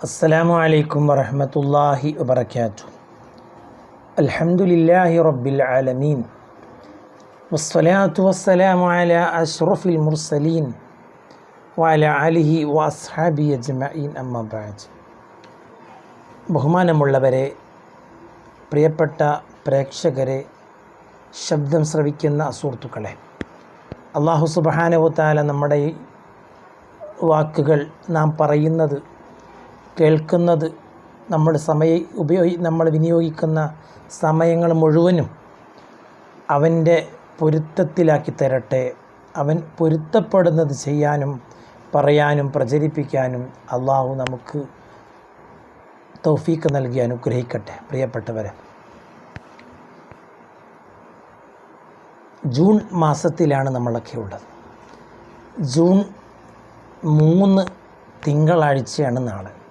അസ്സലാമു അലൈക്കും വറഹമത്തല്ലാഹി വബർക്കാത്തു അൽഹംദുലില്ലാഹി റബ്ബിൽ ആലമീൻ. വസ്സലാത്തു വസ്സലാമു അല അഷ്റഫിൽ മുർസലീൻ വഅല അലിഹി വഅസ്ഹാബി അജ്മഈൻ അമ്മബാജ് ബഹുമാനമുള്ളവരെ പ്രിയപ്പെട്ട പ്രേക്ഷകരെ ശബ്ദം ശ്രവിക്കുന്ന സുഹൃത്തുക്കളെ അള്ളാഹു സുബാനവത്താല നമ്മുടെ വാക്കുകൾ നാം പറയുന്നത് കേൾക്കുന്നത് നമ്മുടെ സമയ ഉപയോഗി നമ്മൾ വിനിയോഗിക്കുന്ന സമയങ്ങൾ മുഴുവനും അവന്റെ പൊരുത്തത്തിലാക്കി തരട്ടെ. അവൻ പൊരുത്തപ്പെടുന്നത് ചെയ്യാനും പറയാനും പ്രചരിപ്പിക്കാനും അള്ളാഹു നമുക്ക് തൗഫീക്ക് നൽകി അനുഗ്രഹിക്കട്ടെ. പ്രിയപ്പെട്ടവരെ ജൂൺ മാസത്തിലാണ് നമ്മളൊക്കെ ഉള്ളത്. ജൂൺ മൂന്ന് തിങ്കളാഴ്ചയാണ് നാളെ.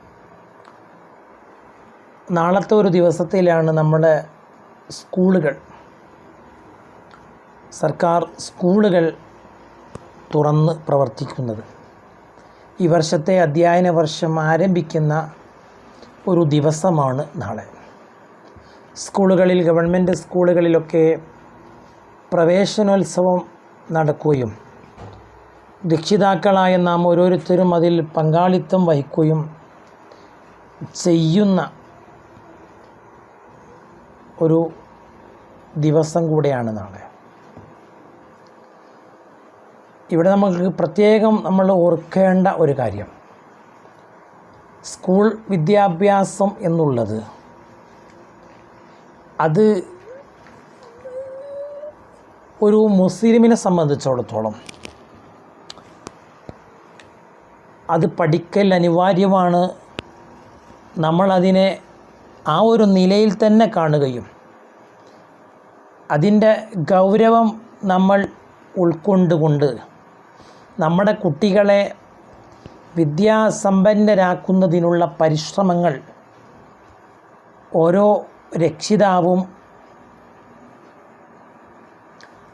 നാളത്തെ ഒരു ദിവസത്തിലാണ് നമ്മുടെ സ്കൂളുകൾ. സർക്കാർ സ്കൂളുകൾ തുറന്ന് പ്രവർത്തിക്കുന്നത്. ഈ വർഷത്തെ അധ്യയന വർഷം ആരംഭിക്കുന്ന ഒരു ദിവസമാണ് നാളെ. സ്കൂളുകളിൽ ഗവൺമെന്റ് സ്കൂളുകളിലൊക്കെ പ്രവേശനോത്സവം നടക്കുകയും രക്ഷിതാക്കളായ നാം ഓരോരുത്തരും അതിൽ പങ്കാളിത്തം വഹിക്കുകയും ചെയ്യുന്ന ഒരു ദിവസം കൂടെയാണ് നാളെ. ഇവിടെ നമുക്ക് പ്രത്യേകം നമ്മൾ ഓർക്കേണ്ട ഒരു കാര്യം. സ്കൂൾ വിദ്യാഭ്യാസം എന്നുള്ളത് അത് ഒരു മുസ്ലിമിനെ സംബന്ധിച്ചിടത്തോളം അത് പഠിക്കൽ അനിവാര്യമാണ്. നമ്മളതിനെ ആ ഒരു നിലയിൽ തന്നെ കാണുകയും അതിന്റെ ഗൗരവം നമ്മൾ ഉൾക്കൊണ്ടുകൊണ്ട് നമ്മുടെ കുട്ടികളെ വിദ്യാസമ്പന്നരാക്കുന്നതിനുള്ള പരിശ്രമങ്ങൾ ഓരോ രക്ഷിതാവും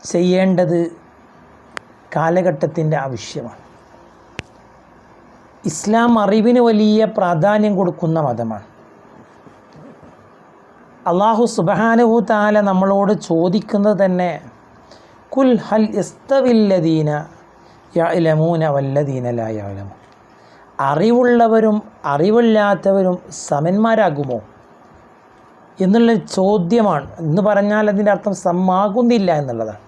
ചെയ്യേണ്ടത് കാലഘട്ടത്തിന്റെ ആവശ്യമാണ്. ഇസ്ലാം അറിവിന് വലിയ പ്രാധാന്യം കൊടുക്കുന്ന മതമാണ്. അള്ളാഹു സുബഹാനുഹു താല നമ്മളോട് ചോദിക്കുന്നത് തന്നെ കുൽ ഹൽ ഇസ്തവില്ലദീന യലമൂന വല്ലദീന ലായാലമു അറിവുള്ളവരും അറിവില്ലാത്തവരും സമന്മാരാകുമോ? എന്നുള്ള ചോദ്യമാണ്. എന്ന് പറഞ്ഞാൽ അതിന്റെ അർത്ഥം സമാകുന്നില്ല എന്നുള്ളതാണ്.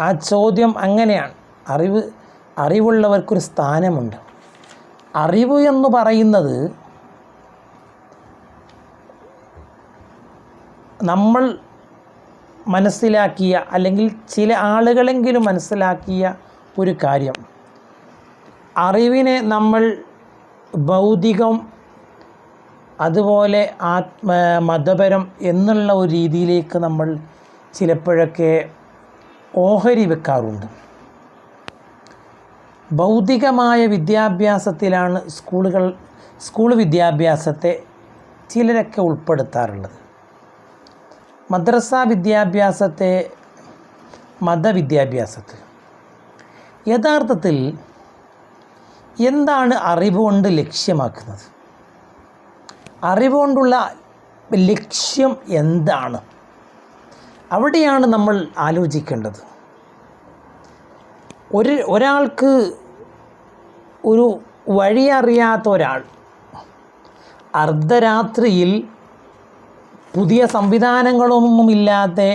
ആ ചോദ്യം അങ്ങനെയാണ്. അറിവ് അറിവുള്ളവർക്കൊരു സ്ഥാനമുണ്ട്. അറിവ് എന്ന് പറയുന്നത് നമ്മൾ മനസ്സിലാക്കിയ അല്ലെങ്കിൽ ചില ആളുകളെങ്കിലും മനസ്സിലാക്കിയ ഒരു കാര്യം. അറിവിനെ നമ്മൾ ഭൗതികം അതുപോലെ ആത്മ മതപരം എന്നുള്ള ഒരു രീതിയിലേക്ക് നമ്മൾ ചിലപ്പോഴൊക്കെ ഓഹരി വെക്കാറുണ്ട്. ഭൗതികമായ വിദ്യാഭ്യാസത്തിലാണ് സ്കൂളുകൾ സ്കൂൾ വിദ്യാഭ്യാസത്തെ ചിലരൊക്കെ ഉൾപ്പെടുത്താറുള്ളത്. മദ്രസ വിദ്യാഭ്യാസത്തെ മതവിദ്യാഭ്യാസത്തെ യഥാർത്ഥത്തിൽ എന്താണ് അറിവുകൊണ്ട് ലക്ഷ്യമാക്കുന്നത്? അറിവുകൊണ്ടുള്ള ലക്ഷ്യം എന്താണ്? അവിടെയാണ് നമ്മൾ ആലോചിക്കേണ്ടത്. ഒരു ഒരാൾക്ക് ഒരു വഴിയറിയാത്ത ഒരാൾ അർദ്ധരാത്രിയിൽ പുതിയ സംവിധാനങ്ങളൊന്നുമില്ലാതെ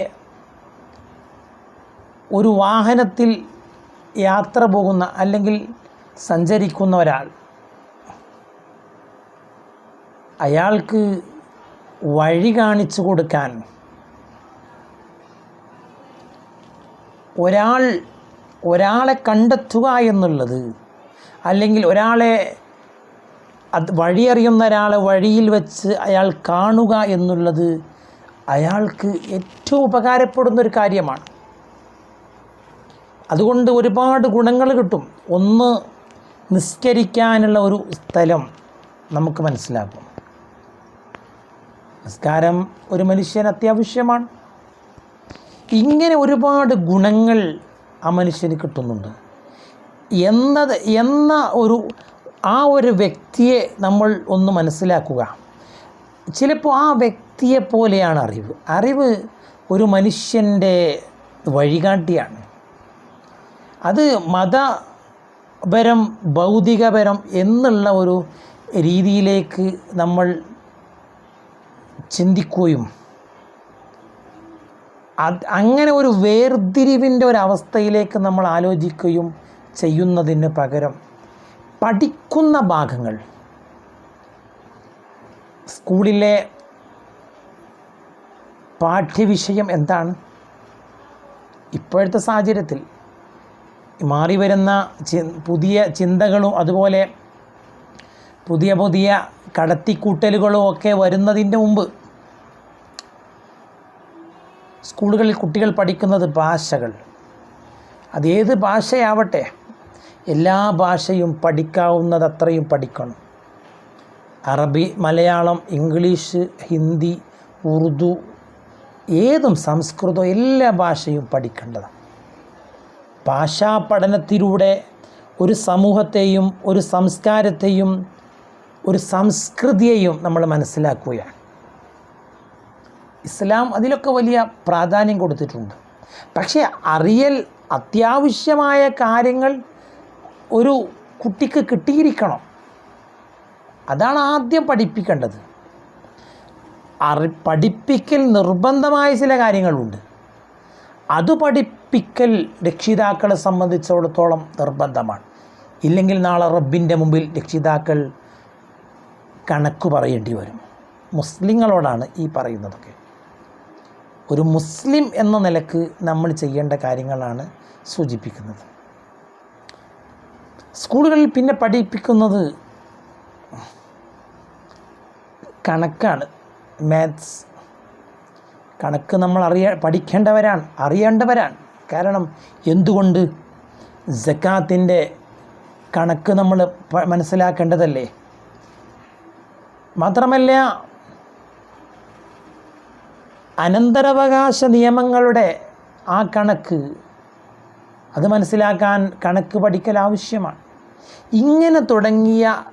ഒരു വാഹനത്തിൽ യാത്ര പോകുന്ന അല്ലെങ്കിൽ സഞ്ചരിക്കുന്ന ഒരാൾ അയാൾക്ക് വഴി കാണിച്ചു കൊടുക്കാൻ ഒരാൾ ഒരാളെ കണ്ടെത്തുക എന്നുള്ളത് അല്ലെങ്കിൽ ഒരാളെ അത് വഴിയറിയുന്ന ഒരാളെ വഴിയിൽ വെച്ച് അയാൾ കാണുക എന്നുള്ളത് അയാൾക്ക് ഏറ്റവും ഉപകാരപ്പെടുന്ന ഒരു കാര്യമാണ്. അതുകൊണ്ട് ഒരുപാട് ഗുണങ്ങൾ കിട്ടും. ഒന്ന് നിസ്കരിക്കാനുള്ള ഒരു സ്ഥലം നമുക്ക് മനസ്സിലാക്കും നിസ്കാരം ഒരു മനുഷ്യന് അത്യാവശ്യമാണ്. ഇങ്ങനെ ഒരുപാട് ഗുണങ്ങൾ ആ മനുഷ്യന് കിട്ടുന്നുണ്ട്. എന്നത് എന്ന ഒരു ആ ഒരു വ്യക്തിയെ നമ്മൾ ഒന്ന് മനസ്സിലാക്കുക. ചിലപ്പോൾ ആ വ്യക്തിയെ പോലെയാണ് അറിവ്. അറിവ് ഒരു മനുഷ്യന്റെ വഴികാട്ടിയാണ്. അത് മതപരം ഭൗതികപരം എന്നുള്ള ഒരു രീതിയിലേക്ക് നമ്മൾ ചിന്തിക്കുകയും അങ്ങനെ ഒരു വേർതിരിവിന്റെ ഒരവസ്ഥയിലേക്ക് നമ്മൾ ആലോചിക്കുകയും ചെയ്യുന്നതിന് പകരം പഠിക്കുന്ന ഭാഗങ്ങൾ. സ്കൂളിലെ പാഠ്യവിഷയം എന്താണ്? ഇപ്പോഴത്തെ സാഹചര്യത്തിൽ മാറി വരുന്ന പുതിയ ചിന്തകളും അതുപോലെ പുതിയ പുതിയ കടത്തിക്കൂട്ടലുകളും ഒക്കെ വരുന്നതിന്റെ മുമ്പ് സ്കൂളുകളിൽ കുട്ടികൾ പഠിക്കുന്നത് ഭാഷകൾ. അതേത് ഭാഷയാവട്ടെ? എല്ലാ ഭാഷയും പഠിക്കാവുന്നതത്രയും പഠിക്കണം. അറബി മലയാളം ഇംഗ്ലീഷ് ഹിന്ദി ഉറുദു ഏതും സംസ്കൃതം എല്ലാ ഭാഷയും പഠിക്കേണ്ടതാണ്. ഭാഷാ പഠനത്തിലൂടെ ഒരു സമൂഹത്തെയും ഒരു സംസ്കാരത്തെയും ഒരു സംസ്കൃതിയെയും നമ്മൾ മനസ്സിലാക്കുകയാണ്. ഇസ്ലാം അതിലൊക്കെ വലിയ പ്രാധാന്യം കൊടുത്തിട്ടുണ്ട്. പക്ഷേ അറിയൽ അത്യാവശ്യമായ കാര്യങ്ങൾ ഒരു കുട്ടിക്ക് കിട്ടിയിരിക്കണം. അതാണ് ആദ്യം പഠിപ്പിക്കേണ്ടത്. അറി പഠിപ്പിക്കൽ നിർബന്ധമായ ചില കാര്യങ്ങളുണ്ട്. അത് പഠിപ്പിക്കൽ രക്ഷിതാക്കളെ സംബന്ധിച്ചിടത്തോളം നിർബന്ധമാണ്. ഇല്ലെങ്കിൽ നാളെ റബ്ബിന്റെ മുമ്പിൽ രക്ഷിതാക്കൾ കണക്ക് പറയേണ്ടി വരും. മുസ്ലിങ്ങളോടാണ് ഈ പറയുന്നതൊക്കെ. ഒരു മുസ്ലിം എന്ന നിലയ്ക്ക് നമ്മൾ ചെയ്യേണ്ട കാര്യങ്ങളാണ് സൂചിപ്പിക്കുന്നത്. സ്കൂളുകളിൽ പിന്നെ പഠിപ്പിക്കുന്നത് കണക്കാണ്. മാത്സ് കണക്ക് നമ്മൾ അറിയ പഠിക്കേണ്ടവരാണ് അറിയേണ്ടവരാണ്. കാരണം എന്തുകൊണ്ട് ജക്കാത്തിന്റെ കണക്ക് നമ്മൾ മനസ്സിലാക്കേണ്ടതല്ലേ? മാത്രമല്ല അനന്തരവകാശ നിയമങ്ങളുടെ ആ കണക്ക് അത് മനസ്സിലാക്കാൻ കണക്ക് പഠിക്കൽ ആവശ്യമാണ്. ഇങ്ങനെ തുടങ്ങിയ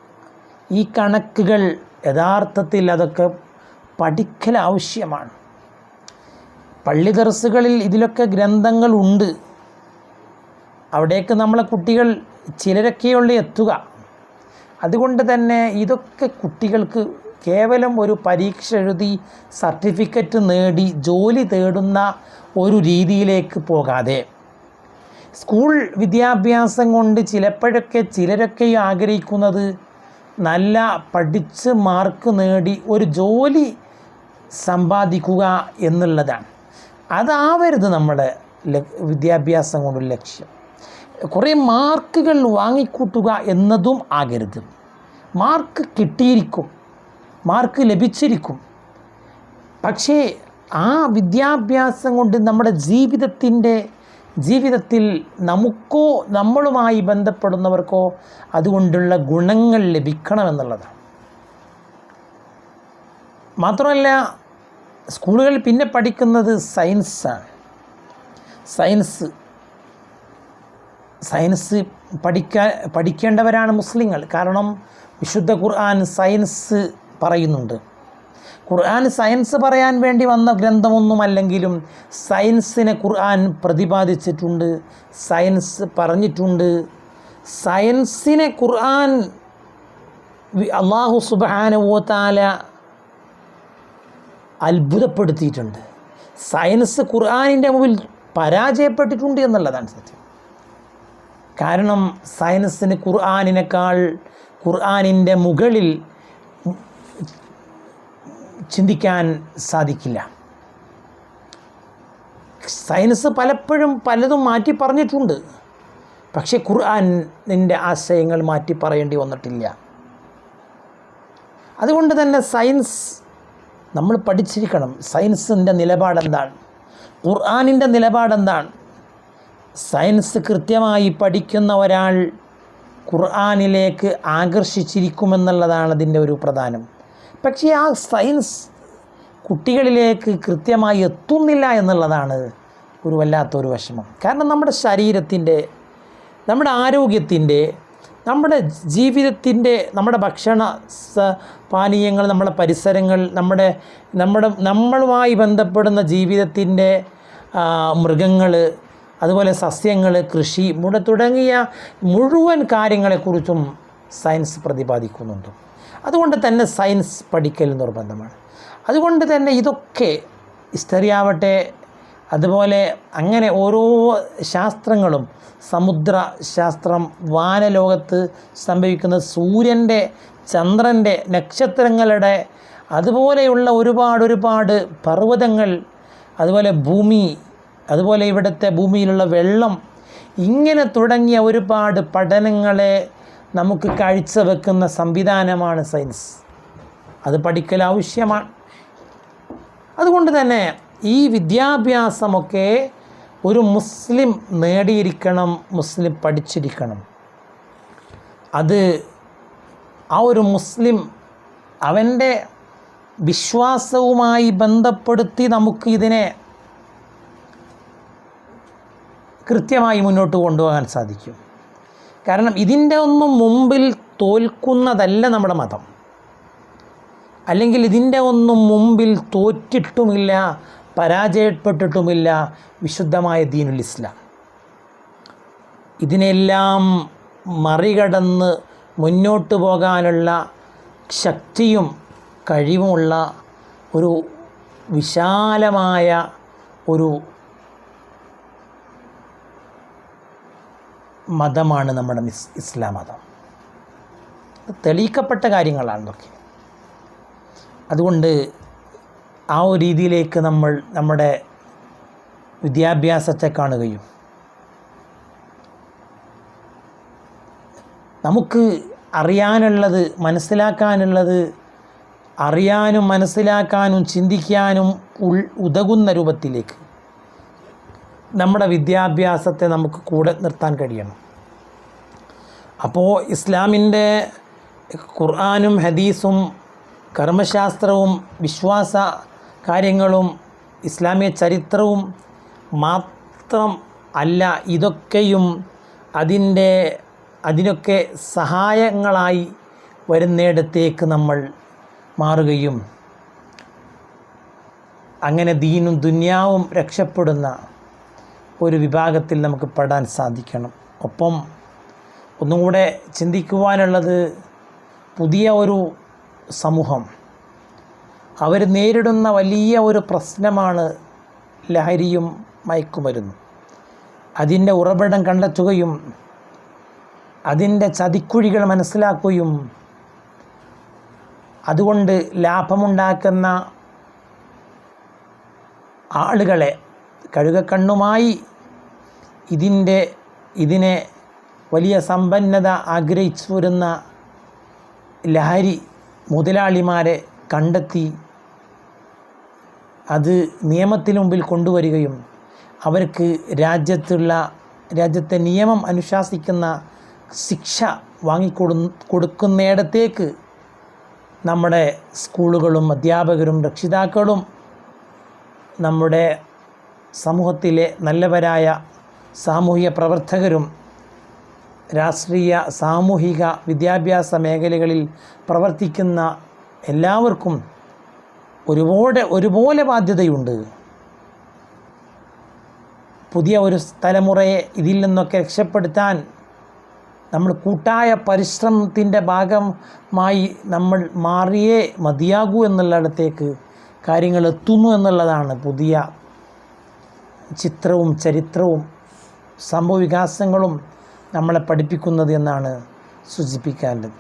ഈ കണക്കുകൾ യഥാർത്ഥത്തിൽ അതൊക്കെ പഠിക്കൽ ആവശ്യമാണ്. പള്ളി ദർസുകളിൽ ഇതിലൊക്കെ ഗ്രന്ഥങ്ങളുണ്ട് അവിടേക്ക് നമ്മളെ കുട്ടികൾ ചിലരൊക്കെയുള്ളൂ എത്തുക. അതുകൊണ്ട് തന്നെ ഇതൊക്കെ കുട്ടികൾക്ക് കേവലം ഒരു പരീക്ഷ എഴുതി സർട്ടിഫിക്കറ്റ് നേടി ജോലി തേടുന്ന ഒരു രീതിയിലേക്ക് പോകാതെ സ്കൂൾ വിദ്യാഭ്യാസം കൊണ്ട് ചിലപ്പോഴൊക്കെ ചിലരൊക്കെ ആഗ്രഹിക്കുന്നത് നല്ല പഠിച്ച് മാർക്ക് നേടി ഒരു ജോലി സമ്പാദിക്കുക എന്നുള്ളതാണ്. അതാവരുത് നമ്മുടെ വിദ്യാഭ്യാസം കൊണ്ട് ലക്ഷ്യം. കുറേ മാർക്കുകൾ വാങ്ങിക്കൂട്ടുക എന്നതും ആകരുത്. മാർക്ക് കിട്ടിയിരിക്കും. മാർക്ക് ലഭിച്ചിരിക്കും. പക്ഷേ ആ വിദ്യാഭ്യാസം കൊണ്ട് നമ്മുടെ ജീവിതത്തിന്റെ ജീവിതത്തിൽ നമുക്കോ നമ്മളുമായി ബന്ധപ്പെടുന്നവർക്കോ അതുകൊണ്ടുള്ള ഗുണങ്ങൾ ലഭിക്കണമെന്നുള്ളതാണ്. മാത്രമല്ല സ്കൂളുകളിൽ പിന്നെ പഠിക്കുന്നത് സയൻസാണ്. സയൻസ് സയൻസ് പഠിക്കാൻ പഠിക്കേണ്ടവരാണ് മുസ്ലിങ്ങൾ. കാരണം വിശുദ്ധ ഖുർആൻ സയൻസ് പറയുന്നുണ്ട്. ഖുർആൻ സയൻസ് പറയാൻ വേണ്ടി വന്ന ഗ്രന്ഥമൊന്നുമല്ലെങ്കിലും സയൻസിനെ ഖുർആൻ പ്രതിപാദിച്ചിട്ടുണ്ട് സയൻസ് പറഞ്ഞിട്ടുണ്ട്. സയൻസിനെ ഖുർആൻ അള്ളാഹു സുബാനുവോത്താല അത്ഭുതപ്പെടുത്തിയിട്ടുണ്ട്. സയൻസ് ഖുർആാനിന്റെ മുമ്പിൽ പരാജയപ്പെട്ടിട്ടുണ്ട് എന്നുള്ളതാണ് സത്യം. കാരണം സയൻസിന് ഖുർആാനിനേക്കാൾ ഖുർആാനിന്റെ മുകളിൽ ചിന്തിക്കാൻ സാധിക്കില്ല. സയൻസ് പലപ്പോഴും പലതും മാറ്റി പറഞ്ഞിട്ടുണ്ട്. പക്ഷേ ഖുർആാനിന്റെ ആശയങ്ങൾ മാറ്റി പറയേണ്ടി വന്നിട്ടില്ല. അതുകൊണ്ട് തന്നെ സയൻസ് നമ്മൾ പഠിച്ചിരിക്കണം. സയൻസിന്റെ നിലപാടെന്താണ്? ഖുർആാനിന്റെ നിലപാടെന്താണ്? സയൻസ് കൃത്യമായി പഠിക്കുന്ന ഒരാൾ ഖുർആാനിലേക്ക് ആകർഷിച്ചിരിക്കുമെന്നുള്ളതാണ് അതിന്റെ ഒരു പ്രധാനം. പക്ഷേ ആ സയൻസ് കുട്ടികളിലേക്ക് കൃത്യമായി എത്തുന്നില്ല എന്നുള്ളതാണ് ഒരു വല്ലാത്തൊരു വിഷമം. കാരണം നമ്മുടെ ശരീരത്തിന്റെ നമ്മുടെ ആരോഗ്യത്തിന്റെ നമ്മുടെ ജീവിതത്തിന്റെ നമ്മുടെ ഭക്ഷണ പാനീയങ്ങൾ നമ്മുടെ പരിസരങ്ങൾ നമ്മുടെ നമ്മുടെ നമ്മളുമായി ബന്ധപ്പെടുന്ന ജീവിതത്തിന്റെ മൃഗങ്ങൾ അതുപോലെ സസ്യങ്ങൾ കൃഷി തുടങ്ങിയ മുഴുവൻ കാര്യങ്ങളെക്കുറിച്ചും സയൻസ് പ്രതിപാദിക്കുന്നുണ്ട്. അതുകൊണ്ട് തന്നെ സയൻസ് പഠിക്കൽ നിർബന്ധമാണ്. അതുകൊണ്ട് തന്നെ ഇതൊക്കെ ഹിസ്റ്ററി ആവട്ടെ അതുപോലെ അങ്ങനെ ഓരോ ശാസ്ത്രങ്ങളും സമുദ്ര ശാസ്ത്രം വാനലോകത്ത് സംഭവിക്കുന്ന സൂര്യന്റെ ചന്ദ്രന്റെ നക്ഷത്രങ്ങളുടെ അതുപോലെയുള്ള ഒരുപാട് ഒരുപാട് പർവതങ്ങൾ അതുപോലെ ഭൂമി അതുപോലെ ഇവിടുത്തെ ഭൂമിയിലുള്ള വെള്ളം ഇങ്ങനെ തുടങ്ങിയ ഒരുപാട് പഠനങ്ങളെ നമുക്ക് കാഴ്ചവെക്കുന്ന സംവിധാനമാണ് സയൻസ്. അത് പഠിക്കൽ ആവശ്യമാണ്. അതുകൊണ്ട് തന്നെ ഈ വിദ്യാഭ്യാസമൊക്കെ ഒരു മുസ്ലിം നേടിയിരിക്കണം മുസ്ലിം പഠിച്ചിരിക്കണം. അത് ആ ഒരു മുസ്ലിം അവന്റെ വിശ്വാസവുമായി ബന്ധപ്പെടുത്തി നമുക്ക് ഇതിനെ കൃത്യമായി മുന്നോട്ട് കൊണ്ടുപോകാൻ സാധിക്കും. കാരണം ഇതിന്റെ ഒന്നും മുമ്പിൽ തോൽക്കുന്നതല്ല നമ്മുടെ മതം. അല്ലെങ്കിൽ ഇതിന്റെ ഒന്നും മുമ്പിൽ തോറ്റിട്ടുമില്ല പരാജയപ്പെട്ടിട്ടുമില്ല വിശുദ്ധമായ ദീനുൽ ഇസ്ലാം. ഇതിനെല്ലാം മറികടന്ന് മുന്നോട്ട് പോകാനുള്ള ശക്തിയും കഴിവുമുള്ള ഒരു വിശാലമായ ഒരു മതമാണ് നമ്മുടെ മിസ് ഇസ്ലാം മതം. തെളിയിക്കപ്പെട്ട കാര്യങ്ങളാണ് ഇതൊക്കെ. അതുകൊണ്ട് ആ ഒരു രീതിയിലേക്ക് നമ്മൾ നമ്മുടെ വിദ്യാഭ്യാസത്തെ കാണുകയും നമുക്ക് അറിയാനുള്ളത് മനസ്സിലാക്കാനുള്ളത് അറിയാനും മനസ്സിലാക്കാനും ചിന്തിക്കാനും ഉൾ ഉതകുന്ന രൂപത്തിലേക്ക് നമ്മുടെ വിദ്യാഭ്യാസത്തെ നമുക്ക് കൂടെ നിർത്താൻ കഴിയണം. അപ്പോൾ ഇസ്ലാമിന്റെ ഖുർആാനും ഹദീസും കർമ്മശാസ്ത്രവും വിശ്വാസ കാര്യങ്ങളും ഇസ്ലാമിക ചരിത്രവും മാത്രം അല്ല ഇതൊക്കെയും അതിന്റെ അതിനൊക്കെ സഹായങ്ങളായി വരുന്നിടത്തേക്ക് നമ്മൾ മാറുകയും അങ്ങനെ ദീനും ദുന്യാവും രക്ഷപ്പെടുന്ന ഒരു വിഭാഗത്തിൽ നമുക്ക് പെടാൻ സാധിക്കണം. ഒപ്പം ഒന്നും കൂടെ ചിന്തിക്കുവാനുള്ളത് പുതിയ ഒരു സമൂഹം. അവർ നേരിടുന്ന വലിയ ഒരു പ്രശ്നമാണ് ലഹരിയും മയക്കുമരുന്നും. അതിന്റെ ഉറവിടം കണ്ടെത്തുകയും അതിന്റെ ചതിക്കുഴികൾ മനസ്സിലാക്കുകയും അതുകൊണ്ട് ലാഭമുണ്ടാക്കുന്ന ആളുകളെ കഴുകക്കണ്ണുമായി ഇതിന്റെ ഇതിനെ വലിയ സമ്പന്നത ആഗ്രഹിച്ചു വരുന്ന ലഹരി മുതലാളിമാരെ കണ്ടെത്തി അത് നിയമത്തിന് മുമ്പിൽ കൊണ്ടുവരികയും അവർക്ക് രാജ്യത്തുള്ള രാജ്യത്തെ നിയമം അനുശാസിക്കുന്ന ശിക്ഷ വാങ്ങിക്കൊടു കൊടുക്കുന്നിടത്തേക്ക് നമ്മുടെ സ്കൂളുകളും അധ്യാപകരും രക്ഷിതാക്കളും നമ്മുടെ സമൂഹത്തിലെ നല്ലവരായ സാമൂഹിക പ്രവർത്തകരും രാഷ്ട്രീയ സാമൂഹിക വിദ്യാഭ്യാസ മേഖലകളിൽ പ്രവർത്തിക്കുന്ന എല്ലാവർക്കും ഒരുപാട് ഒരുപോലെ ബാധ്യതയുണ്ട്. പുതിയ ഒരു തലമുറയെ ഇതിൽ നിന്നൊക്കെ രക്ഷപ്പെടുത്താൻ നമ്മൾ കൂട്ടായ പരിശ്രമത്തിന്റെ ഭാഗമായി നമ്മൾ മാറിയേ മതിയാകൂ എന്നുള്ളിടത്തേക്ക് കാര്യങ്ങൾ എത്തുന്നു എന്നുള്ളതാണ് പുതിയ ചിത്രവും ചരിത്രവും സംഭവവികാസങ്ങളും നമ്മളെ പഠിപ്പിക്കുന്നത് എന്നാണ് സൂചിപ്പിക്കേണ്ടത്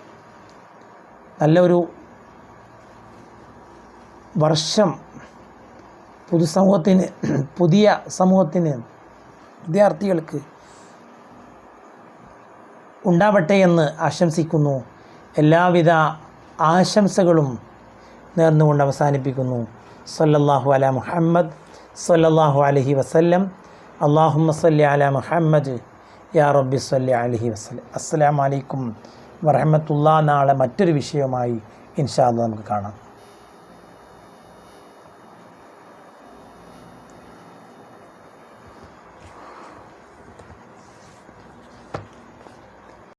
നല്ലൊരു വർഷം പൊതുസമൂഹത്തിന് പുതിയ സമൂഹത്തിന് വിദ്യാർത്ഥികൾക്ക് ഉണ്ടാവട്ടെ എന്ന് ആശംസിക്കുന്നു. എല്ലാവിധ ആശംസകളും നേർന്നുകൊണ്ട് അവസാനിപ്പിക്കുന്നു. സല്ലല്ലാഹു അല മുഹമ്മദ് സല്ലല്ലാഹു അലഹി വസല്ലം. അള്ളാഹുമ്മ സല്ലി അല മുഹമ്മദ്. യാ റബ്ബി സല്ലി അലഹി വസല്ലം. അസ്സലാമു അലൈക്കും വറഹമത്തുള്ള നാളെ മറ്റൊരു വിഷയവുമായി ഇൻഷാ അല്ലാ നമുക്ക് കാണാം.